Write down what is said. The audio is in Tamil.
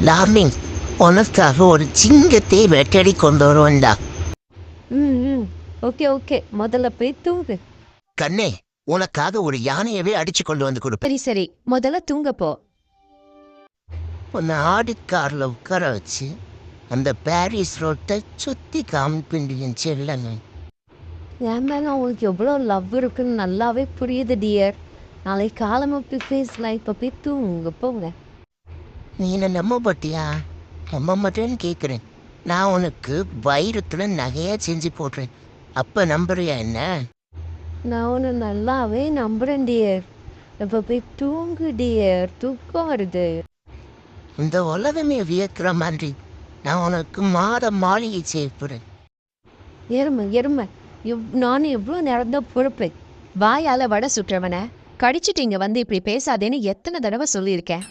லார்னிங் உனக்காக ஒரு சிங்கத்தை வேட்டையாடி கொண்டு வருவேன்டா ம் ம் ஓகே ஓகே முதல்ல போய் தூங்கு கண்ணே உனக்காக ஒரு யானையவே அடிச்சு கொண்டு வந்து கொடுப்பேன் சரி சரி முதல்ல தூங்க போ உன்னை ஆடிக்காரில் உட்கார வச்சு அந்த பாரிஸ் ரோட்டை சுற்றி காமிப்பிண்டு என் செல்லமே என் மேலே உங்களுக்கு எவ்வளோ லவ் இருக்குன்னு நல்லாவே புரியுது டியர் நாளைக்கு காலமாக போய் பேசலாம் இப்போ போய் தூங்க போங்க நீ என்ன நம்ப மாட்டியா நம்ப மாட்டேன்னு கேட்குறேன் நான் உனக்கு வைரத்தில் நகையாக செஞ்சு போடுறேன். அப்போ நம்புறியா என்ன? நான் உன்னை நல்லாவே நம்புறேன் டியர் இப்போ போய் தூங்கு டியர் தூக்கம் வருது. இந்த உலகமே வியக்கிற மாதிரி. நான் உனக்கு மாத மாளிகை செய்யப்படுறேன் எருமை எருமை. எவ் நான் எவ்வளோ நேரம் தான் பொறுப்பேன் வாயால் வடை சுட்டுறவனை. கடிச்சிட்டு இங்கே வந்து இப்படி பேசாதேன்னு எத்தனை தடவை சொல்லியிருக்கேன்.